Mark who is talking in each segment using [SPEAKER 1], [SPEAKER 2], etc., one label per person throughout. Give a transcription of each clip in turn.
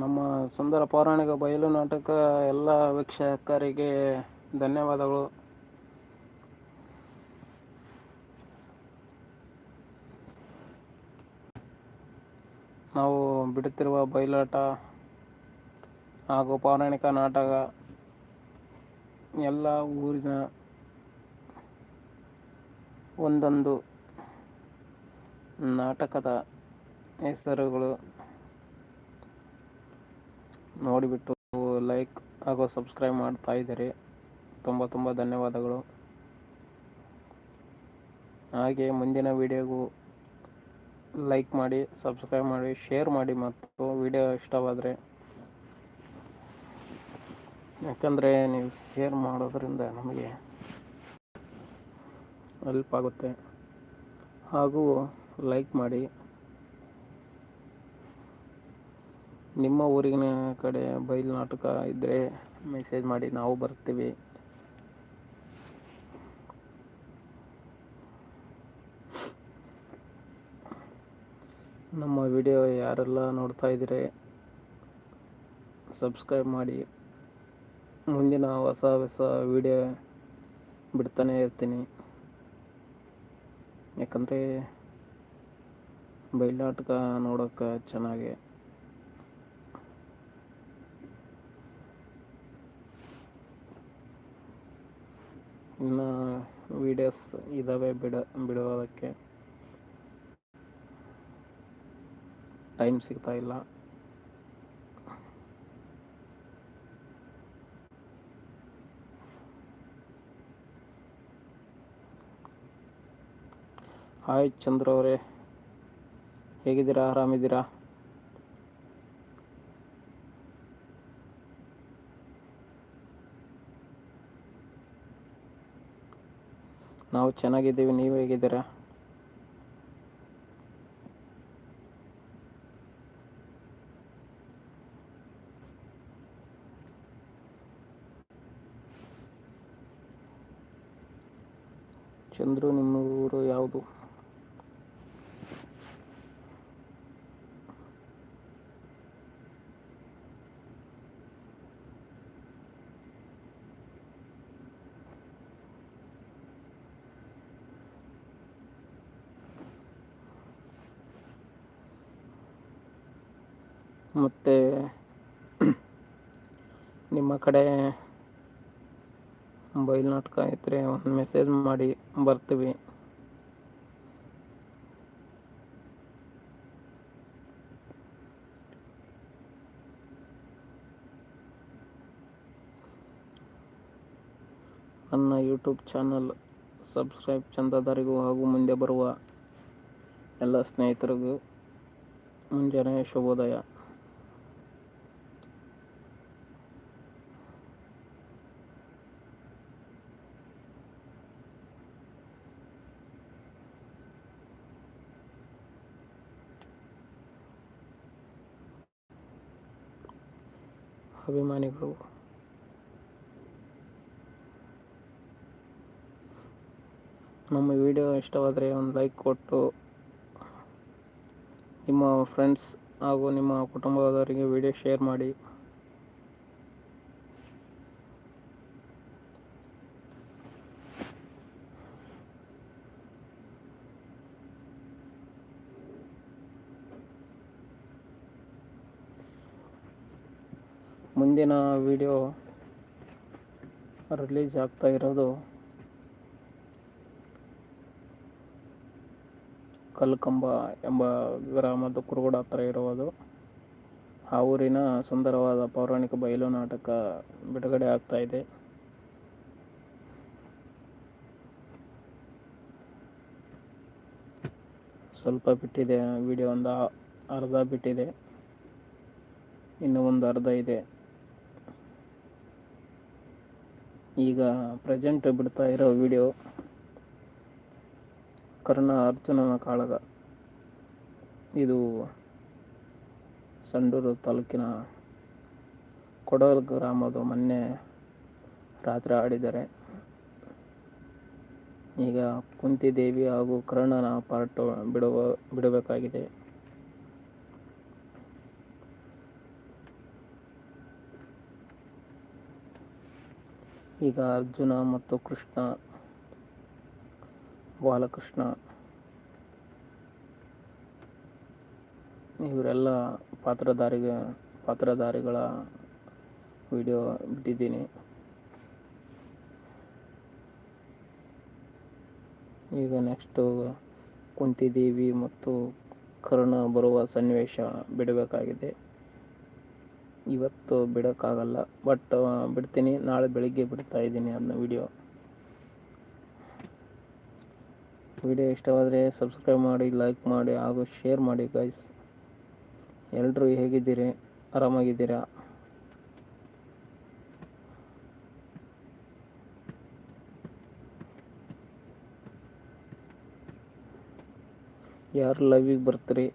[SPEAKER 1] ನಮ್ಮ ಸುಂದರ ಪೌರಾಣಿಕ ಬಯಲು ನಾಟಕ ಎಲ್ಲ ವೀಕ್ಷಕರಿಗೆ ಧನ್ಯವಾದಗಳು. ನಾವು ಬಿಡುತ್ತಿರುವ ಬಯಲಾಟ ಹಾಗೂ ಪೌರಾಣಿಕ ನಾಟಕ ಎಲ್ಲ ಊರಿನ ಒಂದೊಂದು ನಾಟಕದ ಹೆಸರುಗಳು. ನೋಡಿಬಿಟ್ಟು ಲೈಕ್ ಹಾಗೂ ಸಬ್ಸ್ಕ್ರೈಬ್ ಮಾಡ್ತಾ ಇದ್ದೀರಿ. ತುಂಬ ತುಂಬ ಧನ್ಯವಾದಗಳು. ಹಾಗೆ ಮುಂದಿನ ವಿಡಿಯೋಗೂ ಲೈಕ್ ಮಾಡಿ ಸಬ್ಸ್ಕ್ರೈಬ್ ಮಾಡಿ ಶೇರ್ ಮಾಡಿ ಮತ್ತು ವಿಡಿಯೋ ಇಷ್ಟವಾದರೆ ಯಾಕಂದರೆ ನೀವು ಶೇರ್ ಮಾಡೋದ್ರಿಂದ ನಮಗೆ ಹೆಲ್ಪ್ ಆಗುತ್ತೆ. ಹಾಗೂ ಲೈಕ್ ಮಾಡಿ ನಿಮ್ಮ ಊರಿನ ಕಡೆ ಬಯಲು ನಾಟಕ ಇದ್ದರೆ ಮೆಸೇಜ್ ಮಾಡಿ, ನಾವು ಬರ್ತೀವಿ. ನಮ್ಮ ವಿಡಿಯೋ ಯಾರೆಲ್ಲ ನೋಡ್ತಾ ಇದ್ದೀರಿ ಸಬ್ಸ್ಕ್ರೈಬ್ ಮಾಡಿ. ಮುಂದಿನ ಹೊಸ ಹೊಸ ವಿಡಿಯೋ ಬಿಡ್ತಾನೆ ಇರ್ತೀನಿ. ಯಾಕಂದರೆ ಬಯಲಾಟಕ ನೋಡೋಕ್ಕೆ ಚೆನ್ನಾಗಿ ಇನ್ನು ವೀಡಿಯೋಸ್ ಇದ್ದಾವೆ ಬಿಡ ಬಿಡೋದಕ್ಕೆ ಟೈಮ್ ಸಿಗ್ತಾ ಇಲ್ಲ. ಹಾಯ್ ಚಂದ್ರ ಅವರೇ. ಹೇಗಿದ್ದೀರಾ? ಆರಾಮಿದ್ದೀರಾ? ನಾವು ಚೆನ್ನಾಗಿದ್ದೀವಿ ನೀವು ಹೇಗಿದ್ದೀರಾ? ಚಂದ್ರು ನಿಮ್ಮ ಊರು ಯಾವುದು? ಮತ್ತು ನಿಮ್ಮ ಕಡೆ ಬಯಲು ನಾಟಕ ಇದ್ದರೆ ಒಂದು ಮೆಸೇಜ್ ಮಾಡಿ, ಬರ್ತೀವಿ. ನನ್ನ ಯೂಟ್ಯೂಬ್ ಚಾನಲ್ ಸಬ್ಸ್ಕ್ರೈಬ್ ಚಂದಾದಾರಿಗೂ ಹಾಗೂ ಮುಂದೆ ಬರುವ ಎಲ್ಲ ಸ್ನೇಹಿತರಿಗೂ ಮುಂಜಾನೆ ಶುಭೋದಯ. ಅಭಿಮಾನಿಗಳು. ನಮ್ಮ ವಿಡಿಯೋ ಇಷ್ಟವಾದರೆ ಒಂದು ಲೈಕ್ ಕೊಟ್ಟು, ನಿಮ್ಮ ಫ್ರೆಂಡ್ಸ್ ಹಾಗೂ ನಿಮ್ಮ ಕುಟುಂಬದವರಿಗೆ ವಿಡಿಯೋ ಶೇರ್ ಮಾಡಿ. ಮುಂದಿನ ವಿಡಿಯೋ ರಿಲೀಸ್ ಆಗ್ತಾ ಇರೋದು ಕಲ್ಕಂಬ ಎಂಬ ಗ್ರಾಮದ ಕುರುಗೋಡ ಹತ್ರ ಇರುವುದು ಆ ಊರಿನ ಸುಂದರವಾದ ಪೌರಾಣಿಕ ಬಯಲು ನಾಟಕ ಬಿಡುಗಡೆ ಆಗ್ತಾ ಇದೆ. ಸ್ವಲ್ಪ ಬಿಟ್ಟಿದೆ ವಿಡಿಯೋ ಒಂದು ಅರ್ಧ ಬಿಟ್ಟಿದೆ. ಇನ್ನು ಒಂದು ಅರ್ಧ ಇದೆ. ಈಗ ಪ್ರೆಸೆಂಟ್ ಬಿಡ್ತಾ ಇರೋ ವಿಡಿಯೋ ಕರ್ಣ ಅರ್ಜುನನ ಕಾಳಗ. ಇದು ಸಂಡೂರು ತಾಲೂಕಿನ ಕೊಡಲ್ ಗ್ರಾಮದ ಮೊನ್ನೆ ರಾತ್ರಿ ಆಡಿದ್ದಾರೆ. ಈಗ ಕುಂತಿದೇವಿ ಹಾಗೂ ಕರ್ಣನ ಪಾರ್ಟ್ ಬಿಡುವ, ಬಿಡಬೇಕಾಗಿದೆ. ಈಗ ಅರ್ಜುನ ಮತ್ತು ಕೃಷ್ಣ, ಬಾಲಕೃಷ್ಣ, ಇವರೆಲ್ಲ ಪಾತ್ರಧಾರಿಗೆ, ಪಾತ್ರಧಾರಿಗಳ ವಿಡಿಯೋ ಬಿಟ್ಟಿದ್ದೀನಿ. ಈಗ ನೆಕ್ಸ್ಟು ಕುಂತಿದೇವಿ ಮತ್ತು ಕರ್ಣ ಬರುವ ಸನ್ನಿವೇಶ ಬಿಡಬೇಕಾಗಿದೆ. ಇವತ್ತು ಬಿಡೋಕ್ಕಾಗಲ್ಲ ಬಟ್ ಬಿಡ್ತೀನಿ. ನಾಳೆ ಬೆಳಿಗ್ಗೆ ಬಿಡ್ತಾ ಇದ್ದೀನಿ ಅದನ್ನ ವಿಡಿಯೋ ವಿಡಿಯೋ ಇಷ್ಟವಾದರೆ ಸಬ್ಸ್ಕ್ರೈಬ್ ಮಾಡಿ ಲೈಕ್ ಮಾಡಿ, ಹಾಗೂ ಶೇರ್ ಮಾಡಿ ಗೈಸ್ ಎಲ್ಲರೂ ಹೇಗಿದ್ದೀರಿ? ಆರಾಮಾಗಿದ್ದೀರಾ? ಯಾರು ಲೈವಿಗೆ ಬರ್ತೀರಿ?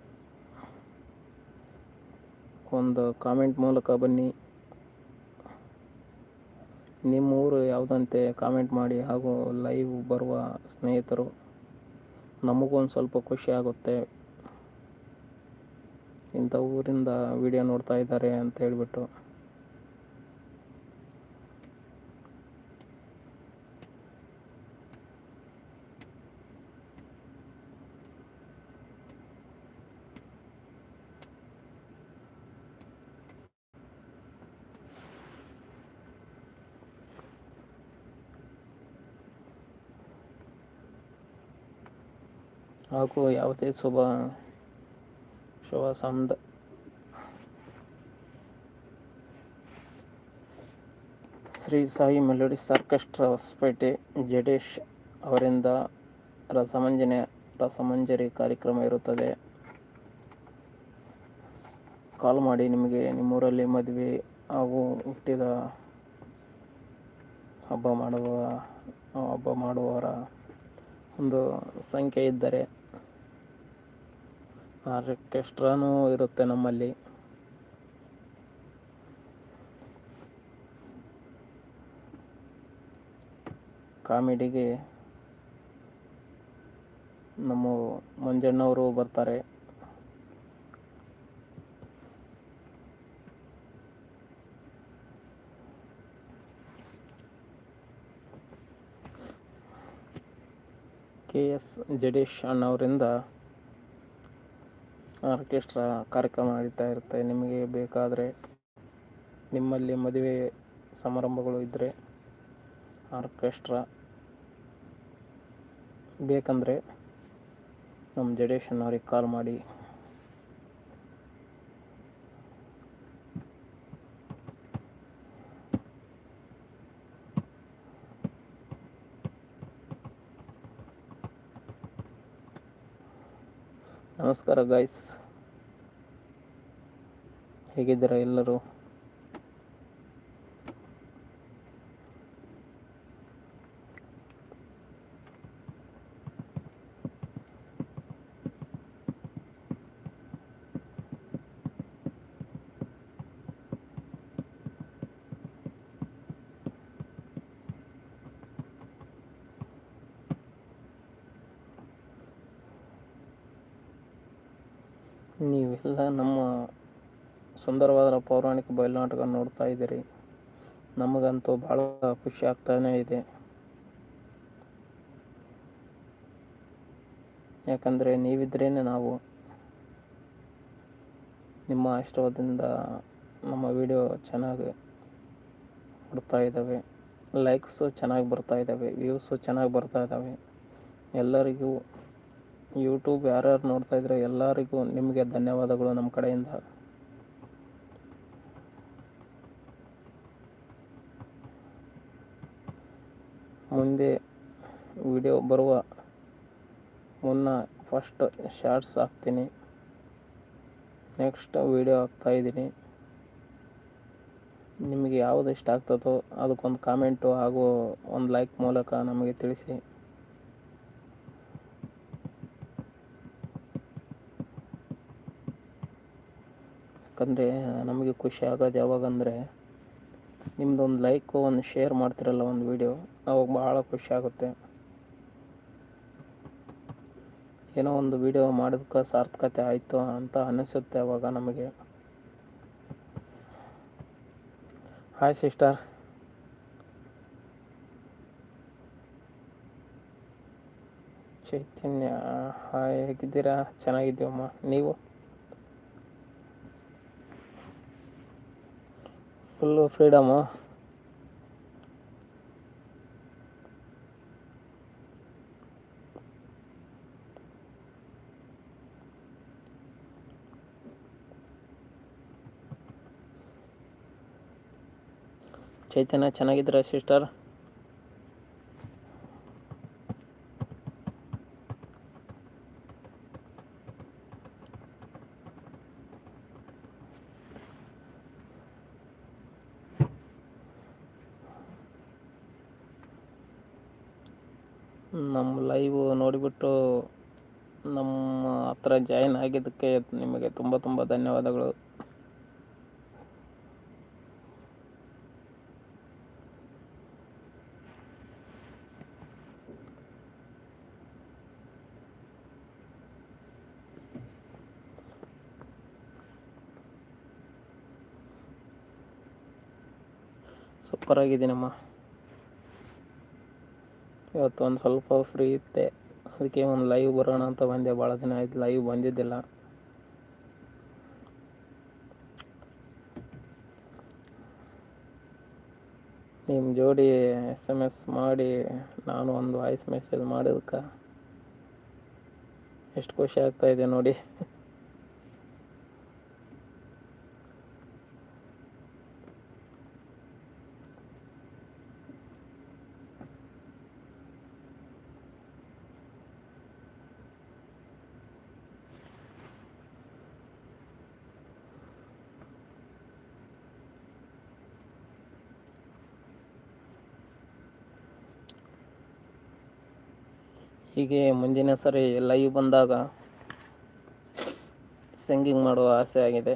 [SPEAKER 1] ಒಂದು ಕಾಮೆಂಟ್ ಮೂಲಕ ಬನ್ನಿ. ನಿಮ್ಮ ಊರು ಯಾವುದಂತೆ ಕಾಮೆಂಟ್ ಮಾಡಿ ಹಾಗೂ ಲೈವ್ ಬರುವ ಸ್ನೇಹಿತರು ನಮಗೂ ಒಂದು ಸ್ವಲ್ಪ ಖುಷಿ ಆಗುತ್ತೆ. ಇಂಥ ಊರಿಂದ ವಿಡಿಯೋ ನೋಡ್ತಾ ಇದ್ದಾರೆ ಅಂತ ಹೇಳಿಬಿಟ್ಟು. ಹಾಗೂ ಯಾವುದೇ ಶುಭ ಶುಭ ಸಂದ, ಶ್ರೀ ಸಾಯಿ ಮೆಲೋಡಿ ಆರ್ಕೆಸ್ಟ್ರಾ ಹೊಸಪೇಟೆ ಜಡೇಶ್ ಅವರಿಂದ ರಸಮಂಜನೆ, ರಸಮಂಜರಿ ಕಾರ್ಯಕ್ರಮ ಇರುತ್ತದೆ. ಕಾಲ್ ಮಾಡಿ ನಿಮಗೆ ನಿಮ್ಮೂರಲ್ಲಿ ಮದುವೆ ಹಾಗೂ ಹುಟ್ಟಿದ ಹಬ್ಬ ಮಾಡುವ, ಹಬ್ಬ ಮಾಡುವವರ ಒಂದು ಸಂಖ್ಯೆ ಇದ್ದರೆ ಆರ್ಕೆಸ್ಟ್ರಾನೂ ಇರುತ್ತೆ ನಮ್ಮಲ್ಲಿ. ಕಾಮಿಡಿಗೆ ನಮ್ಮ ಮಂಜಣ್ಣವರು ಬರ್ತಾರೆ. ಕೆ ಎಸ್ ಜಡೇಶ್ ಅಣ್ಣವರಿಂದ ಆರ್ಕೆಸ್ಟ್ರಾ ಕಾರ್ಯಕ್ರಮ ನಡೀತಾ ಇರುತ್ತೆ. ನಿಮಗೆ ಬೇಕಾದರೆ ನಿಮ್ಮಲ್ಲಿ ಮದುವೆ ಸಮಾರಂಭಗಳು ಇದ್ದರೆ ಆರ್ಕೆಸ್ಟ್ರಾ ಬೇಕಂದರೆ ನಮ್ಮ ಜಡೇಶನ್ ಅವ್ರಿಗೆ ಕಾಲ್ ಮಾಡಿ ನಮಸ್ಕಾರ ಗಾಯ್ಸ್ ಹೇಗಿದ್ದೀರಾ ಎಲ್ಲರೂ? ನೀವೆಲ್ಲ ನಮ್ಮ ಸುಂದರವಾದ ಪೌರಾಣಿಕ ಬಯಲುನಾಟಕ ನೋಡ್ತಾ ಇದ್ದೀರಿ. ನಮಗಂತೂ ಭಾಳ ಖುಷಿ ಆಗ್ತಾನೇ ಇದೆ. ಯಾಕಂದರೆ ನೀವಿದ್ರೇ ನಾವು ನಿಮ್ಮ ಆಶೀರ್ವಾದದಿಂದ ನಮ್ಮ ವಿಡಿಯೋ ಚೆನ್ನಾಗಿ ಬರ್ತಾ ಇದ್ದಾವೆ. ಲೈಕ್ಸು ಚೆನ್ನಾಗಿ ಬರ್ತಾ ಇದ್ದಾವೆ, ವ್ಯೂಸು ಚೆನ್ನಾಗಿ ಬರ್ತಾ ಇದ್ದಾವೆ. ಎಲ್ಲರಿಗೂ ಯೂಟ್ಯೂಬ್ ಯಾರ್ಯಾರು ನೋಡ್ತಾ ಇದ್ರೆ ಎಲ್ಲರಿಗೂ ನಿಮಗೆ ಧನ್ಯವಾದಗಳು ನಮ್ಮ ಕಡೆಯಿಂದ. ಮುಂದೆ ವಿಡಿಯೋ ಬರುವ ಮುನ್ನ ಫಸ್ಟ್ ಶಾರ್ಟ್ಸ್ ಹಾಕ್ತೀನಿ. ನೆಕ್ಸ್ಟ್ ವಿಡಿಯೋ ಹಾಕ್ತಾಯಿದ್ದೀನಿ ನಿಮಗೆ ಯಾವುದು ಇಷ್ಟ ಆಗ್ತದೋ ಅದಕ್ಕೊಂದು ಕಾಮೆಂಟು ಹಾಗೂ ಒಂದು ಲೈಕ್ ಮೂಲಕ ನಮಗೆ ತಿಳಿಸಿ. ಯಾಕಂದರೆ, ನಮಗೆ ಖುಷಿ ಆಗೋದು ಯಾವಾಗಂದರೆ ನಿಮ್ಮದೊಂದು ಲೈಕು ಒಂದು ಶೇರ್ ಮಾಡ್ತಿರಲ್ಲ ಒಂದು ವಿಡಿಯೋ ಅವಾಗ ಭಾಳ ಖುಷಿ ಆಗುತ್ತೆ. ಏನೋ ಒಂದು ವಿಡಿಯೋ ಮಾಡೋದಕ್ಕೆ ಸಾರ್ಥಕತೆ ಆಯಿತು ಅಂತ ಅನಿಸುತ್ತೆ ಅವಾಗ ನಮಗೆ. ಹಾಯ್ ಸಿಸ್ಟರ್ ಚೈತನ್ಯ ಹಾಯ್ ಹೇಗಿದ್ದೀರಾ? ಚೆನ್ನಾಗಿದ್ದೀವಮ್ಮ? ನೀವು? ಫುಲ್ಲು ಫ್ರೀಡಮು ಚೈತನ್ಯ ಚೆನ್ನಾಗಿದ್ದೀರಾ ಸಿಸ್ಟರ್ ನಮ್ಮ ಲೈವ್ ನೋಡಿಬಿಟ್ಟು ನಮ್ಮ ಹತ್ರ ಜಾಯಿನ್ ಆಗಿದ್ದಕ್ಕೆ ನಿಮಗೆ ತುಂಬ ತುಂಬ ಧನ್ಯವಾದಗಳು. ಸೂಪರ್ ಇವತ್ತು ಒಂದು ಸ್ವಲ್ಪ ಫ್ರೀ ಇತ್ತೆ ಅದಕ್ಕೆ ಒಂದು ಲೈವ್ ಬರೋಣ ಅಂತ ಬಂದೆ. ಭಾಳ ದಿನ ಆಯ್ತು ಲೈವ್ ಬಂದಿದ್ದಿಲ್ಲ. ನಿಮ್ಮ ಜೋಡಿ ಎಸ್ ಎಂ ಎಸ್ ಮಾಡಿ, ನಾನು ಒಂದು ವಾಯ್ಸ್ ಮೆಸೇಜ್ ಮಾಡಿದಕ್ಕೆ ಎಷ್ಟು ಖುಷಿ ಆಗ್ತಾಯಿದೆ ನೋಡಿ. ಹೀಗೆ ಮುಂದಿನ ಸರಿ ಲೈವ್ ಬಂದಾಗ ಸಿಂಗಿಂಗ್ ಮಾಡುವ ಆಸೆ ಆಗಿದೆ.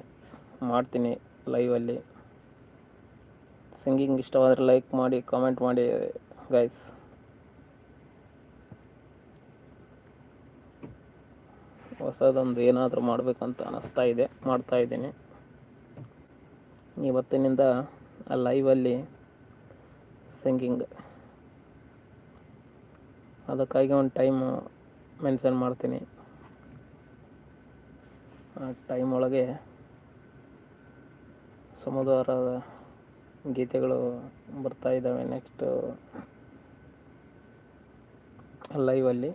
[SPEAKER 1] ಮಾಡ್ತೀನಿ ಲೈವಲ್ಲಿ ಸಿಂಗಿಂಗ್ ಇಷ್ಟವಾದರೆ ಲೈಕ್ ಮಾಡಿ ಕಾಮೆಂಟ್ ಮಾಡಿ ಗೈಸ್ ಹೊಸದೊಂದು ಏನಾದರೂ ಮಾಡಬೇಕಂತ ಅನ್ನಿಸ್ತಾ ಇದೆ, ಮಾಡ್ತಾ ಇದ್ದೀನಿ. ಇವತ್ತಿನಿಂದ ಆ ಲೈವಲ್ಲಿ ಸಿಂಗಿಂಗ್ ಅದಕ್ಕಾಗಿ ಒಂದು ಟೈಮ್ ಮೆನ್ಷನ್ ಮಾಡ್ತೀನಿ. ಆ ಟೈಮ್ ಒಳಗೆ ಸಮುದಾರ ಗೀತೆಗಳು ಬರ್ತಾ ಇದ್ದಾವೆ ನೆಕ್ಸ್ಟು ಲೈವಲ್ಲಿ